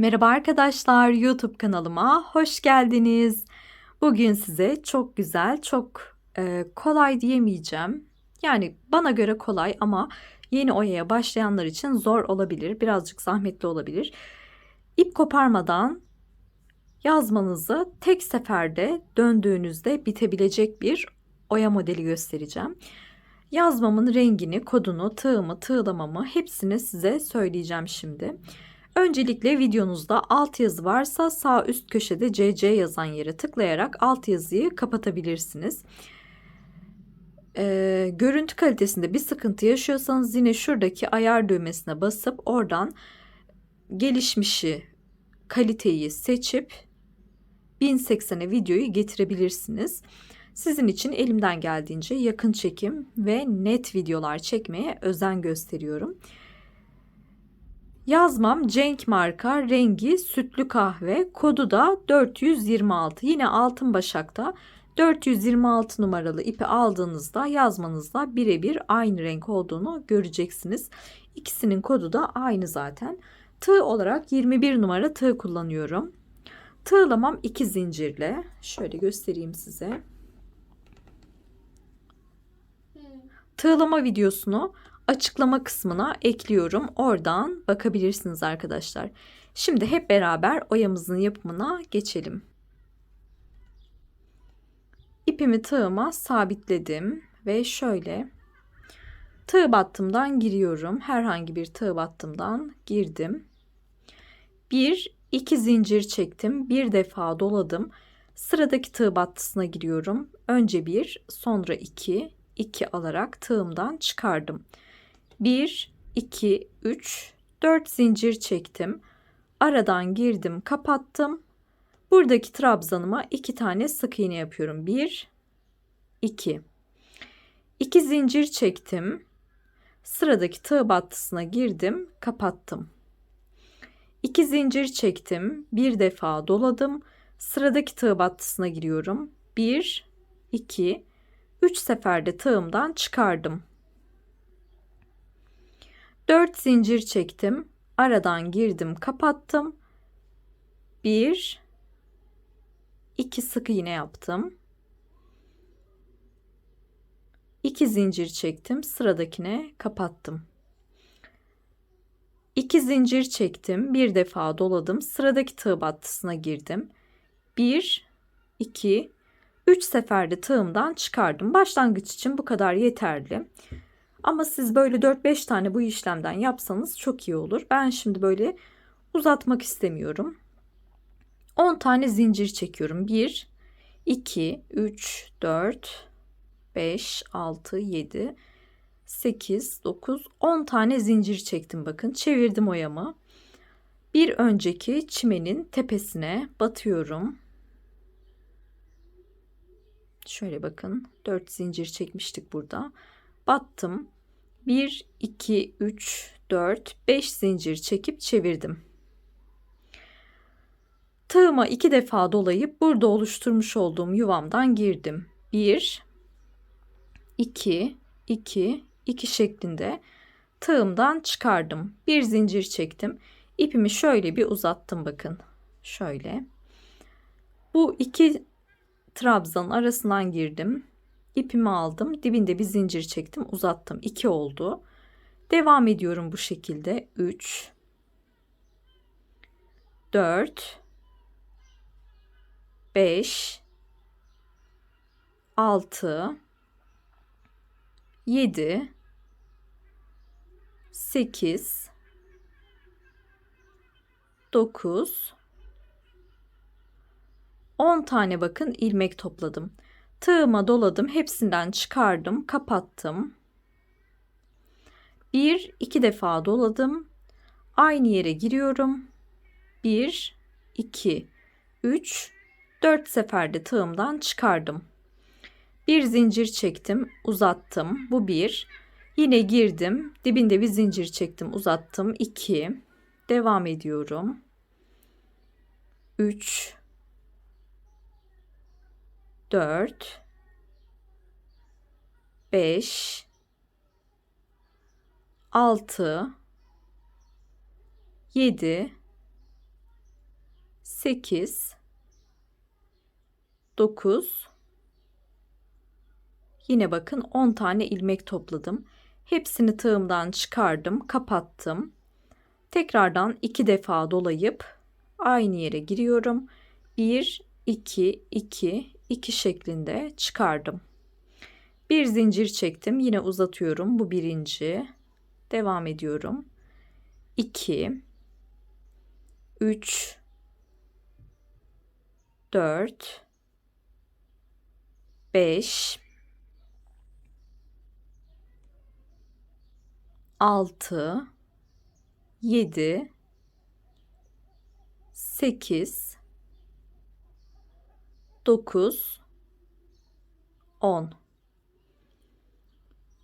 Merhaba arkadaşlar, YouTube kanalıma hoş geldiniz. Bugün size çok güzel, çok e, kolay diyemeyeceğim. Yani bana göre kolay ama yeni oyaya başlayanlar için zor olabilir, birazcık zahmetli olabilir. İp koparmadan yazmanızı tek seferde döndüğünüzde bitebilecek bir oya modeli göstereceğim. Yazmamın rengini, kodunu, tığımı, tığlamamı hepsini size söyleyeceğim şimdi. Öncelikle videonuzda alt yazı varsa sağ üst köşede CC yazan yere tıklayarak alt yazıyı kapatabilirsiniz. Ee, görüntü kalitesinde bir sıkıntı yaşıyorsanız yine şuradaki ayar düğmesine basıp oradan gelişmişi kaliteyi seçip 1080'e videoyu getirebilirsiniz. Sizin için elimden geldiğince yakın çekim ve net videolar çekmeye özen gösteriyorum. Yazmam Cenk marka rengi sütlü kahve kodu da 426 yine altın başakta 426 numaralı ipi aldığınızda yazmanızda birebir aynı renk olduğunu göreceksiniz. İkisinin kodu da aynı zaten. Tığ olarak 21 numara tığ kullanıyorum. Tığlamam 2 zincirle. Şöyle göstereyim size. Tığlama videosunu açıklama kısmına ekliyorum. Oradan bakabilirsiniz arkadaşlar. Şimdi hep beraber oyamızın yapımına geçelim. İpimi tığıma sabitledim ve şöyle tığ battımdan giriyorum. Herhangi bir tığ battımdan girdim. Bir, iki zincir çektim. Bir defa doladım. Sıradaki tığ battısına giriyorum. Önce bir, sonra iki, iki alarak tığımdan çıkardım. 1, 2, 3, 4 zincir çektim. Aradan girdim, kapattım. Buradaki trabzanıma 2 tane sık iğne yapıyorum. 1, 2. 2 zincir çektim. Sıradaki tığ battısına girdim, kapattım. 2 zincir çektim. Bir defa doladım. Sıradaki tığ battısına giriyorum. 1, 2, 3 seferde tığımdan çıkardım. 4 zincir çektim. Aradan girdim, kapattım. 1 2 sık iğne yaptım. 2 zincir çektim. Sıradakine kapattım. 2 zincir çektim. Bir defa doladım. Sıradaki tığ battısına girdim. 1 2 3 seferde tığımdan çıkardım. Başlangıç için bu kadar yeterli. Ama siz böyle 4-5 tane bu işlemden yapsanız çok iyi olur. Ben şimdi böyle uzatmak istemiyorum. 10 tane zincir çekiyorum. 1, 2, 3, 4, 5, 6, 7, 8, 9, 10 tane zincir çektim. Bakın çevirdim oyamı. Bir önceki çimenin tepesine batıyorum. Şöyle bakın 4 zincir çekmiştik burada battım. 1 2 3 4 5 zincir çekip çevirdim. Tığıma iki defa dolayıp burada oluşturmuş olduğum yuvamdan girdim. 1 2 2 2 şeklinde tığımdan çıkardım. Bir zincir çektim. İpimi şöyle bir uzattım bakın. Şöyle. Bu iki trabzanın arasından girdim ipimi aldım. Dibinde bir zincir çektim. Uzattım. 2 oldu. Devam ediyorum bu şekilde. 3 4 5 6 7 8 9 10 tane bakın ilmek topladım. Tığıma doladım. Hepsinden çıkardım. Kapattım. Bir, iki defa doladım. Aynı yere giriyorum. Bir, iki, üç, dört seferde tığımdan çıkardım. Bir zincir çektim, uzattım. Bu bir. Yine girdim. Dibinde bir zincir çektim, uzattım. İki. Devam ediyorum. Üç, 4 5 6 7 8 9 Yine bakın 10 tane ilmek topladım. Hepsini tığımdan çıkardım, kapattım. Tekrardan iki defa dolayıp aynı yere giriyorum. 1 2 2 2 şeklinde çıkardım. Bir zincir çektim. Yine uzatıyorum. Bu birinci. Devam ediyorum. 2 3 4 5 6 7 8 9 10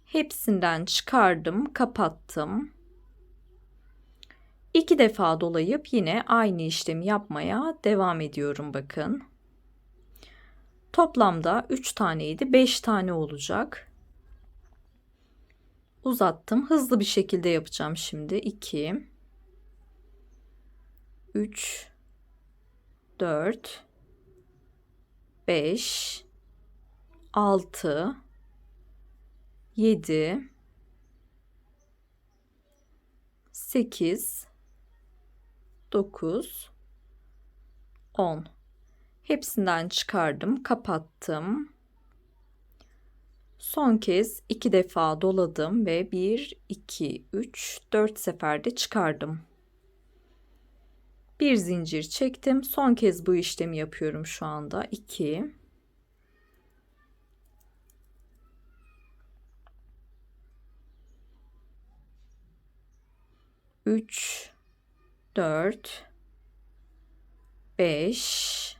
Hepsinden çıkardım, kapattım. İki defa dolayıp yine aynı işlemi yapmaya devam ediyorum bakın. Toplamda 3 taneydi, 5 tane olacak. Uzattım. Hızlı bir şekilde yapacağım şimdi. 2 3 4 5 6 7 8 9 10 hepsinden çıkardım kapattım. Son kez iki defa doladım ve 1 2 3 4 seferde çıkardım bir zincir çektim. Son kez bu işlemi yapıyorum şu anda. 2 3 4 5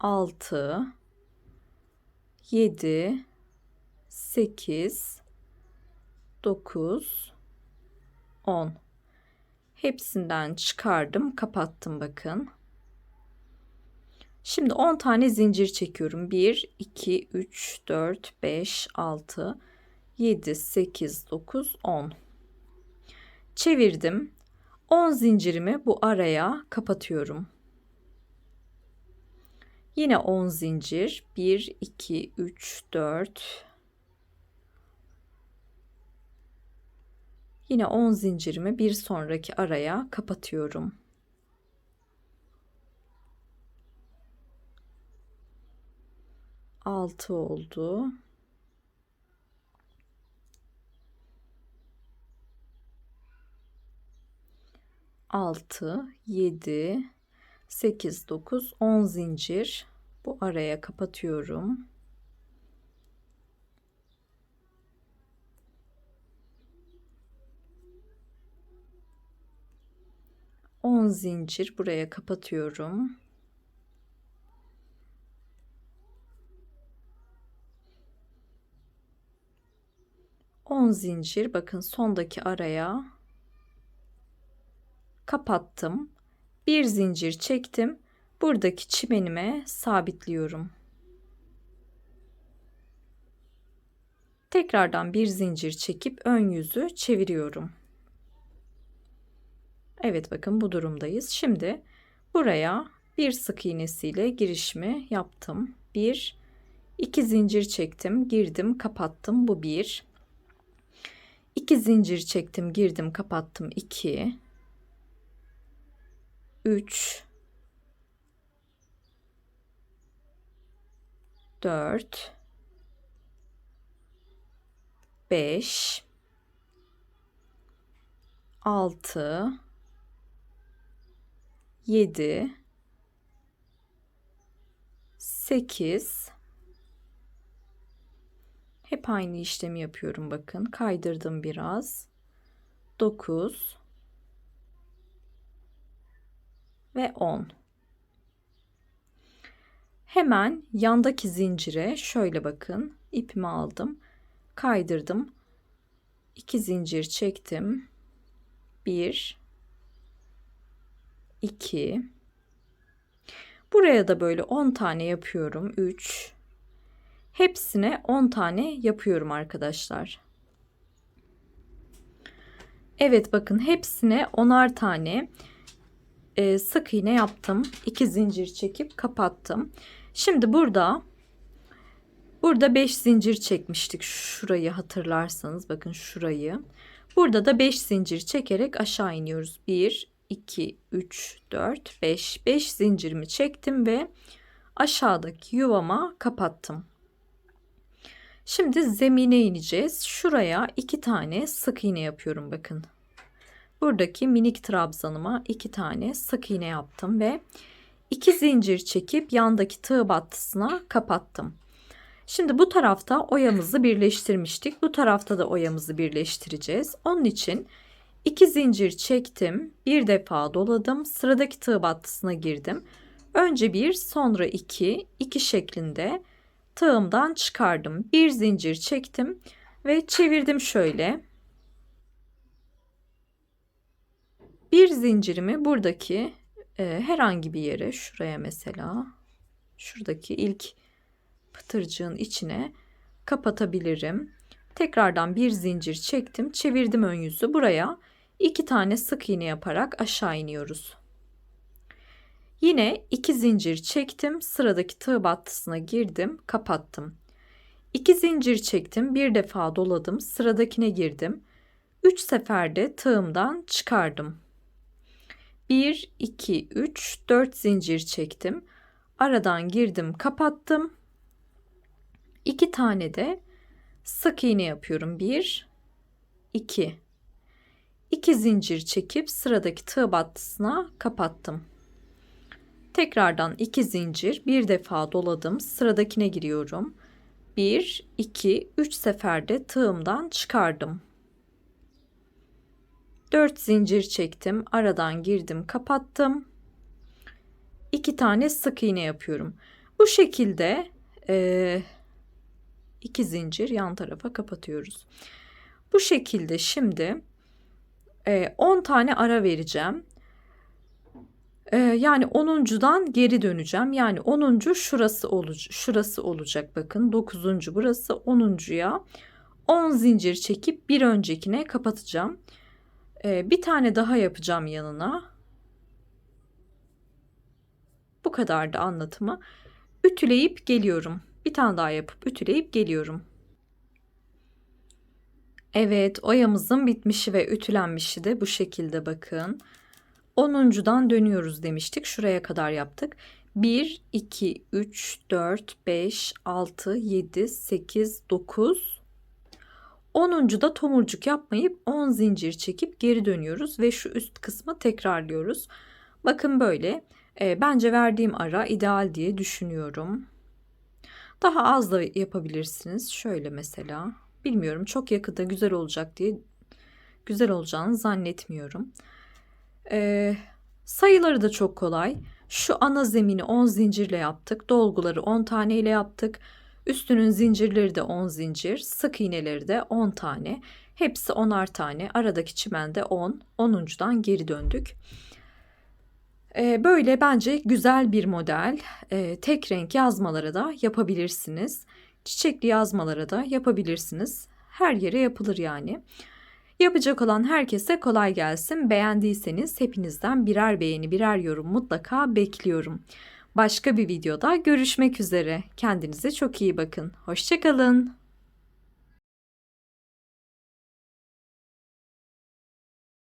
6 7 8 9 10 hepsinden çıkardım kapattım bakın şimdi 10 tane zincir çekiyorum 1 2 3 4 5 6 7 8 9 10 çevirdim 10 zincirimi bu araya kapatıyorum. Yine 10 zincir. 1 2 3 4 Yine 10 zincirimi bir sonraki araya kapatıyorum. Altı oldu. 6, 7, 8, 9, 10 zincir. Bu araya kapatıyorum. On zincir buraya kapatıyorum. On zincir bakın sondaki araya kapattım. Bir zincir çektim. Buradaki çimenime sabitliyorum. Tekrardan bir zincir çekip ön yüzü çeviriyorum. Evet bakın bu durumdayız. Şimdi buraya bir sık iğnesiyle girişimi yaptım. Bir, iki zincir çektim, girdim, kapattım. Bu bir. İki zincir çektim, girdim, kapattım. İki. 3 4 5 6 7 8 hep aynı işlemi yapıyorum bakın. Kaydırdım biraz. 9 ve 10. Hemen yandaki zincire şöyle bakın. İpimi aldım kaydırdım. 2 zincir çektim. 1 2 buraya da böyle 10 tane yapıyorum 3 hepsine 10 tane yapıyorum arkadaşlar Evet bakın hepsine 10'ar tane e, sık iğne yaptım. 2 zincir çekip kapattım. Şimdi burada burada 5 zincir çekmiştik. Şurayı hatırlarsanız bakın şurayı. Burada da 5 zincir çekerek aşağı iniyoruz. 1 2 3 4 5 5 zincirimi çektim ve aşağıdaki yuvama kapattım. Şimdi zemine ineceğiz. Şuraya iki tane sık iğne yapıyorum bakın. Buradaki minik trabzanıma iki tane sık iğne yaptım ve iki zincir çekip yandaki tığ battısına kapattım. Şimdi bu tarafta oyamızı birleştirmiştik. Bu tarafta da oyamızı birleştireceğiz. Onun için iki zincir çektim. Bir defa doladım. Sıradaki tığ battısına girdim. Önce bir sonra iki, iki şeklinde tığımdan çıkardım. Bir zincir çektim ve çevirdim şöyle. Bir zincirimi buradaki e, herhangi bir yere şuraya mesela şuradaki ilk pıtırcığın içine kapatabilirim. Tekrardan bir zincir çektim. Çevirdim ön yüzü. Buraya iki tane sık iğne yaparak aşağı iniyoruz. Yine iki zincir çektim. Sıradaki tığ battısına girdim. Kapattım. İki zincir çektim. Bir defa doladım. Sıradakine girdim. Üç seferde tığımdan çıkardım. 1, 2, 3, 4 zincir çektim. Aradan girdim, kapattım. 2 tane de sık iğne yapıyorum. 1, 2. 2 zincir çekip sıradaki tığ battısına kapattım. Tekrardan 2 zincir bir defa doladım. Sıradakine giriyorum. 1, 2, 3 seferde tığımdan çıkardım. 4 zincir çektim. Aradan girdim, kapattım. 2 tane sık iğne yapıyorum. Bu şekilde e, iki zincir yan tarafa kapatıyoruz. Bu şekilde şimdi e, 10 tane ara vereceğim. E, yani 10'uncudan geri döneceğim. Yani 10. şurası olacak. Şurası olacak bakın. 9. burası 10'uncuya 10 zincir çekip bir öncekine kapatacağım. Ee, bir tane daha yapacağım yanına. Bu kadar da anlatımı. Ütüleyip geliyorum. Bir tane daha yapıp ütüleyip geliyorum. Evet oyamızın bitmişi ve ütülenmişi de bu şekilde bakın. 10'uncudan dönüyoruz demiştik. Şuraya kadar yaptık. 1, 2, 3, 4, 5, 6, 7, 8, 9, 10. da tomurcuk yapmayıp 10 zincir çekip geri dönüyoruz ve şu üst kısmı tekrarlıyoruz. Bakın böyle. E, bence verdiğim ara ideal diye düşünüyorum. Daha az da yapabilirsiniz. Şöyle mesela. Bilmiyorum çok yakında güzel olacak diye güzel olacağını zannetmiyorum. E, sayıları da çok kolay. Şu ana zemini 10 zincirle yaptık. Dolguları 10 tane ile yaptık. Üstünün zincirleri de 10 zincir, sık iğneleri de 10 tane. Hepsi 10'ar tane. Aradaki çimende 10. 10'uncudan geri döndük. Ee, böyle bence güzel bir model. Ee, tek renk yazmalara da yapabilirsiniz. Çiçekli yazmalara da yapabilirsiniz. Her yere yapılır yani. Yapacak olan herkese kolay gelsin. Beğendiyseniz hepinizden birer beğeni, birer yorum mutlaka bekliyorum. Başka bir videoda görüşmek üzere. Kendinize çok iyi bakın. Hoşçakalın.